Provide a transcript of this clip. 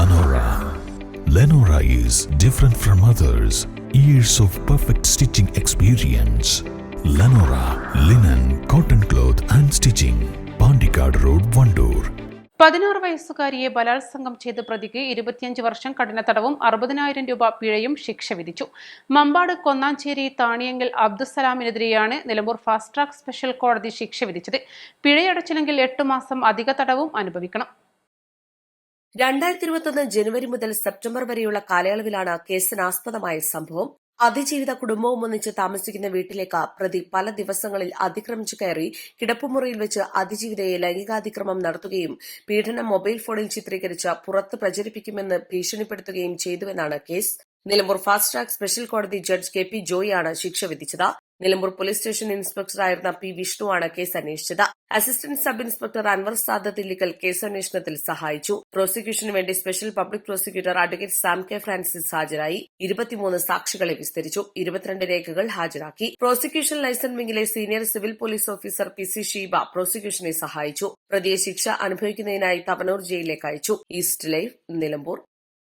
Lenora. Lenora is different from others. Years of perfect stitching experience. Lenora linen, cotton cloth and stitching. Pandikad Road, Vandoor. പതിനാറ് വയസ്സുകാരിയെ ബലാത്സംഗം ചെയ്ത പ്രതിക്ക് ഇരുപത്തിയഞ്ച് വർഷം കഠിന തടവും അറുപതിനായിരം രൂപ പിഴയും ശിക്ഷ വിധിച്ചു മമ്പാട് കൊന്നാഞ്ചേരി താണിയങ്കൽ അബ്ദുസലാമിനെതിരെയാണ് നിലമ്പൂർ ഫാസ്റ്റ് ട്രാക്ക് സ്പെഷ്യൽ കോടതി ശിക്ഷ വിധിച്ചത് പിഴയടച്ചില്ലെങ്കിൽ എട്ട് മാസം അധിക തടവും അനുഭവിക്കണം രണ്ടായിരത്തി ഇരുപത്തൊന്ന് ജനുവരി മുതൽ സെപ്റ്റംബർ വരെയുള്ള കാലയളവിലാണ് കേസിനാസ്പദമായ സംഭവം. അതിജീവിത കുടുംബവും ഒന്നിച്ച് താമസിക്കുന്ന വീട്ടിലേക്ക് പ്രതി പല ദിവസങ്ങളിൽ അതിക്രമിച്ചു കയറി കിടപ്പുമുറിയിൽ വെച്ച് അതിജീവിതയെ ലൈംഗികാതിക്രമം നടത്തുകയും പീഡനം മൊബൈൽ ഫോണിൽ ചിത്രീകരിച്ച് പുറത്ത് പ്രചരിപ്പിക്കുമെന്ന് ഭീഷണിപ്പെടുത്തുകയും ചെയ്തുവെന്നാണ് case. Nilambur fast track special കോടതി ജഡ്ജ് കെ പി ജോയിയാണ് ശിക്ഷ വിധിച്ചത്. നിലമ്പൂർ പോലീസ് സ്റ്റേഷൻ ഇൻസ്പെക്ടറായിരുന്ന പി വിഷ്ണുവാണ് കേസ് അന്വേഷിച്ചത്. Assistant sub inspector Anwar Sadath Illikkal case അന്വേഷണത്തിൽ സഹായിച്ചു. പ്രോസിക്യൂഷന് വേണ്ടി special public prosecutor advocate Sam K Francis ഹാജരായി. ഇരുപത്തിമൂന്ന് സാക്ഷികളെ വിസ്തരിച്ചു. ഇരുപത്തിരണ്ട് രേഖകൾ ഹാജരാക്കി. Prosecution licence വിംഗിലെ senior civil police officer P C Sheeba പ്രോസിക്യൂഷനെ സഹായിച്ചു. പ്രതിയെ ശിക്ഷ അനുഭവിക്കുന്നതിനായി തവനൂർ ജയിലിലേക്ക് അയച്ചു. East Life Nilambur.